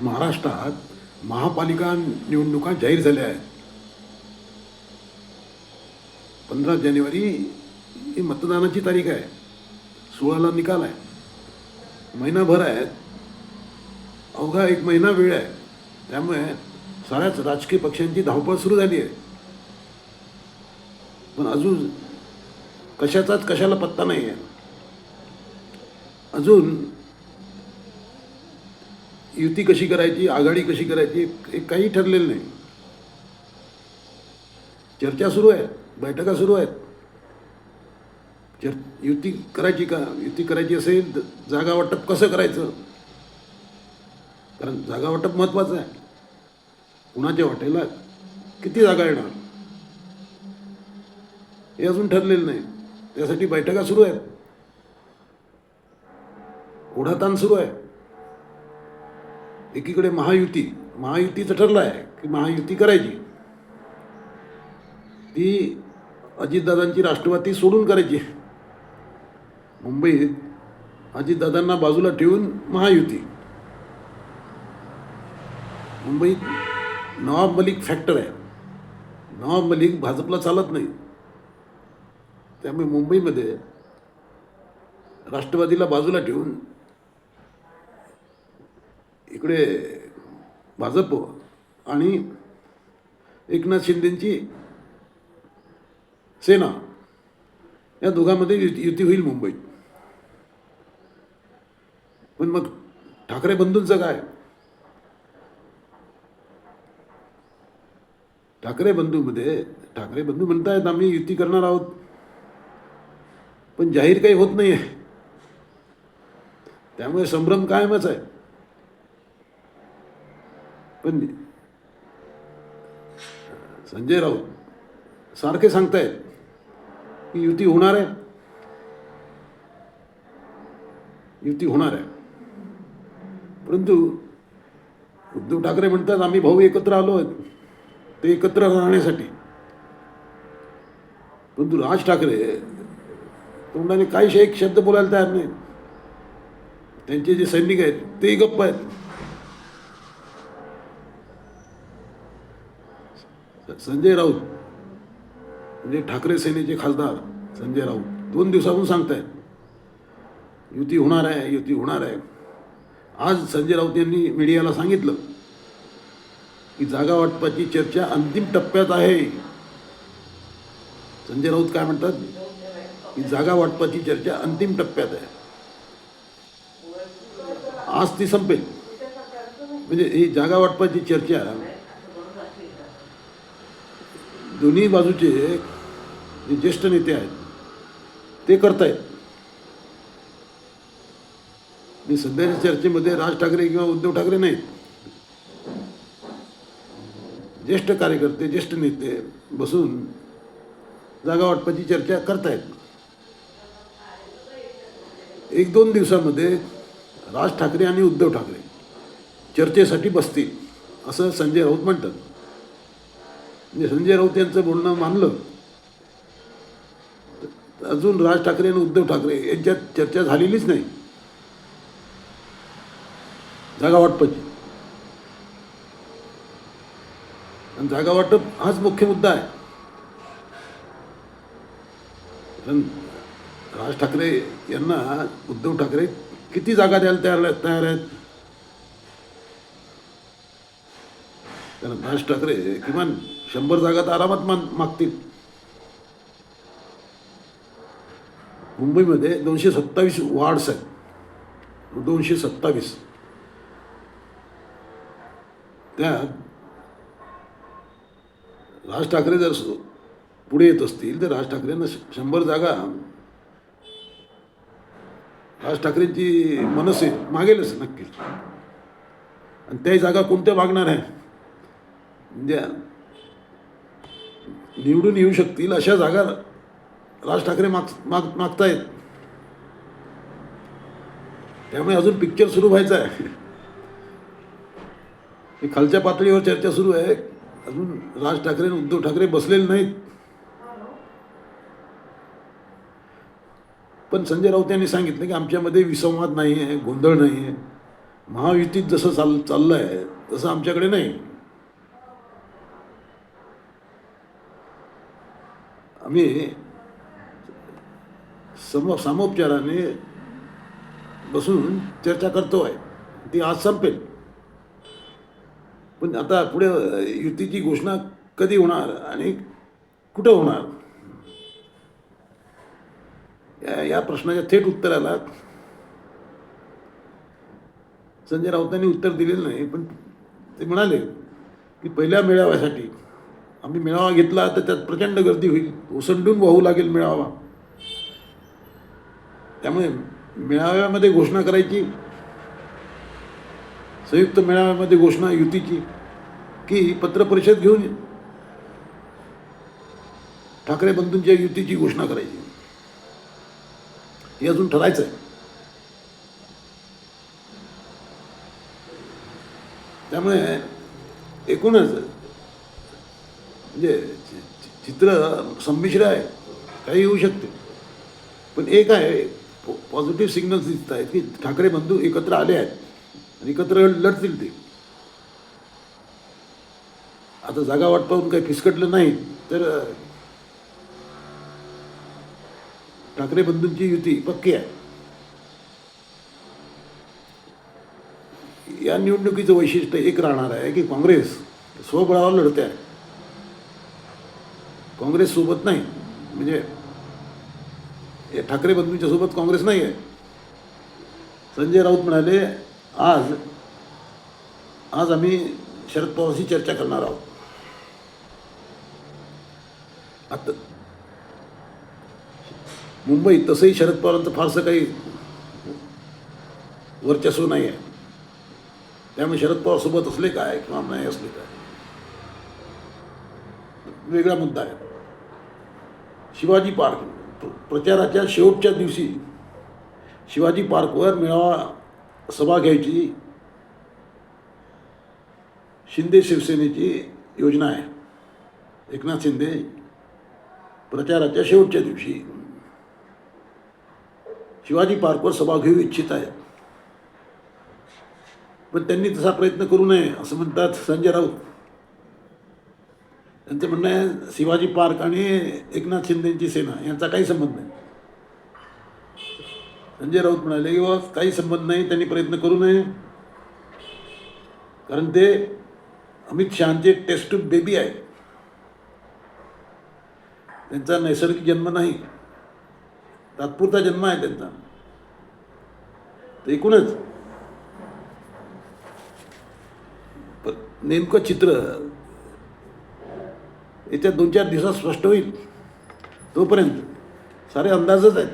महाराष्ट्रात महापालिका निवडणुका जाहीर झाल्या आहेत. पंधरा जानेवारी ही मतदानाची तारीख आहे. सोळाला निकाल आहे. महिनाभर आहेत अवघा एक महिना वेळ आहे. त्यामुळे साऱ्याच राजकीय पक्षांची धावपळ सुरू झाली आहे. पण अजून कशाचाच कशाला पत्ता नाही आहे अजून युती कशी करायची आघाडी कशी करायची हे काही ठरलेलं नाही. चर्चा सुरू आहे बैठका सुरू आहेत. चर युती करायची का युती करायची असेल जागा वाटप कसं करायचं? कारण जागा वाटप महत्त्वाचं आहे. कुणाच्या वाटेला किती जागा येणार? हे अजून ठरलेलं नाही. त्यासाठी बैठका सुरू आहेत. ओढाताण सुरू आहे. एकीकडे महायुती महायुतीचं ठरलं आहे की महायुती करायची. ती अजितदादांची राष्ट्रवादी सोडून करायची. मुंबईत अजितदादांना बाजूला ठेवून महायुती. मुंबईत नवाब मलिक फॅक्टर आहे. नवाब मलिक भाजपला चालत नाही. त्यामुळे मुंबईमध्ये राष्ट्रवादीला बाजूला ठेवून इकडे भाजप आणि एकनाथ शिंदेची सेना या दोघांमध्ये युती युती होईल मुंबईत पण मग ठाकरे बंधूंचं काय? ठाकरे बंधूमध्ये ठाकरे बंधू म्हणतायत आम्ही युती करणार आहोत. पण जाहीर काही होत नाही आहे त्यामुळे संभ्रम कायमच आहे. पण संजय राऊत सारखे सांगतायत की युती होणार आहे. युती होणार आहे. परंतु उद्धव ठाकरे म्हणतात आम्ही भाऊ एकत्र आलो आहेत. ते एकत्र राहण्यासाठी. परंतु राज ठाकरे तोंडाने काही एक शब्द बोलायला तयार नाही त्यांचे जे सैनिक आहेत ते गप्प आहेत. संजय राऊत म्हणजे ठाकरे सेनेचे खासदार संजय राऊत दोन दिवसापासून सांगतायत युती होणार आहे युती होणार आहे. आज संजय राऊत यांनी मीडियाला सांगितलं की जागा वाटपाची चर्चा अंतिम टप्प्यात आहे. संजय राऊत काय म्हणतात? की जागा वाटपाची चर्चा अंतिम टप्प्यात आहे. आज ती संपेल. म्हणजे ही जागा वाटपाची चर्चा दोन्ही बाजूचे जे ज्येष्ठ नेते आहेत ते करतायत. मी सध्याच्या चर्चेमध्ये राज ठाकरे किंवा उद्धव ठाकरे नाहीत. ज्येष्ठ कार्यकर्ते ज्येष्ठ नेते बसून जागा वाटपाची चर्चा करतायत. एक दोन दिवसामध्ये राज ठाकरे आणि उद्धव ठाकरे चर्चेसाठी बसतील असं संजय राऊत म्हणतात. म्हणजे संजय राऊत यांचं बोलणं मानलं. अजून राज ठाकरे आणि उद्धव ठाकरे यांच्यात चर्चा झालेलीच नाही. जागा वाटपाची. आणि जागा वाटप हाच मुख्य मुद्दा आहे. कारण राज ठाकरे यांना उद्धव ठाकरे किती जागा द्यायला तयार तयार आहेत? कारण राज ठाकरे किमान शंभर जागा तर आरामात मान मागतील. मुंबईमध्ये दोनशे सत्तावीस वार्ड्स आहेत. दोनशे सत्तावीस. त्यात राज ठाकरे जर पुढे येत असतील तर राज ठाकरेंना शंभर जागा राज ठाकरेंची मनसे मागेलच नक्कीच. आणि त्या जागा कोणत्या मागणार आहे? म्हणजे निवडून येऊ शकतील अशा जागा राज ठाकरे माग माग मागतायत. त्यामुळे अजून पिक्चर सुरू व्हायचा आहे. खालच्या पातळीवर चर्चा सुरू आहे. अजून राज ठाकरे आणि उद्धव ठाकरे बसलेले नाहीत. पण संजय राऊत यांनी सांगितलं की आमच्यामध्ये विसंवाद नाही आहे गोंधळ नाही आहे महायुतीत जसं चाल चाललं आहे तसं आमच्याकडे नाही. आम्ही सम सामोपचाराने बसून चर्चा करतो आहे ती आज संपेल. पण आता पुढे युतीची घोषणा कधी होणार आणि कुठं होणार? या या प्रश्नाच्या थेट उत्तराला संजय राऊतांनी उत्तर दिलेलं नाही पण ते म्हणाले की पहिल्या मेळाव्यासाठी आम्ही मेळावा घेतला तर त्यात प्रचंड गर्दी होईल. ओसंडून वाहू लागेल मेळावा. त्यामुळे मेळाव्यामध्ये घोषणा करायची संयुक्त मेळाव्यामध्ये घोषणा युतीची की पत्रपरिषद घेऊन ठाकरे बंधूंच्या युतीची घोषणा करायची. हे अजून ठरायचं आहे त्यामुळे एकूणच म्हणजे चित्र संमिश्र आहे. काही होऊ शकते. पण एक आहे पॉझिटिव्ह सिग्नल्स दिसत आहेत की ठाकरे बंधू एकत्र आले आहेत. आणि एकत्र लढतील ते. आता जागा वाटपावून काही फिसकटलं नाही तर ठाकरे बंधूंची युती पक्की आहे. या निवडणुकीचं वैशिष्ट्य एक राहणार आहे की काँग्रेस स्वबळावर लढते आहे. काँग्रेस सोबत नाही. म्हणजे हे ठाकरे बंधूंच्या सोबत काँग्रेस नाही आहे संजय राऊत म्हणाले आज आज आम्ही शरद पवारशी चर्चा करणार आहोत. आता मुंबईत तसंही शरद पवारांचं फारसं काही वर्चस्व नाही आहे त्यामुळे शरद पवार सोबत असले काय किंवा नाही असले काय? वेगळा मुद्दा आहे. शिवाजी पार्क. प्रचाराच्या शेवटच्या दिवशी शिवाजी पार्कवर मेळावा सभा घ्यायची शिंदे शिवसेनेची योजना आहे. एकनाथ शिंदे प्रचाराच्या शेवटच्या दिवशी शिवाजी पार्कवर सभा घेऊ इच्छित आहे पण त्यांनी तसा प्रयत्न करू नये असं म्हणतात संजय राऊत. त्यांचं म्हणणं आहे शिवाजी पार्क आणि एकनाथ शिंदेची सेना यांचा काही संबंध नाही. संजय राऊत म्हणाले की बाबा काही संबंध नाही त्यांनी प्रयत्न करू नये. कारण ते अमित शहाचे टेस्ट बेबी आहे. त्यांचा नैसर्गिक जन्म नाही. तात्पुरता जन्म आहे त्यांचा. तर एकूणच नेमकं चित्र येत्या दोन चार दिवसात स्पष्ट होईल. तोपर्यंत सारे अंदाजच आहेत.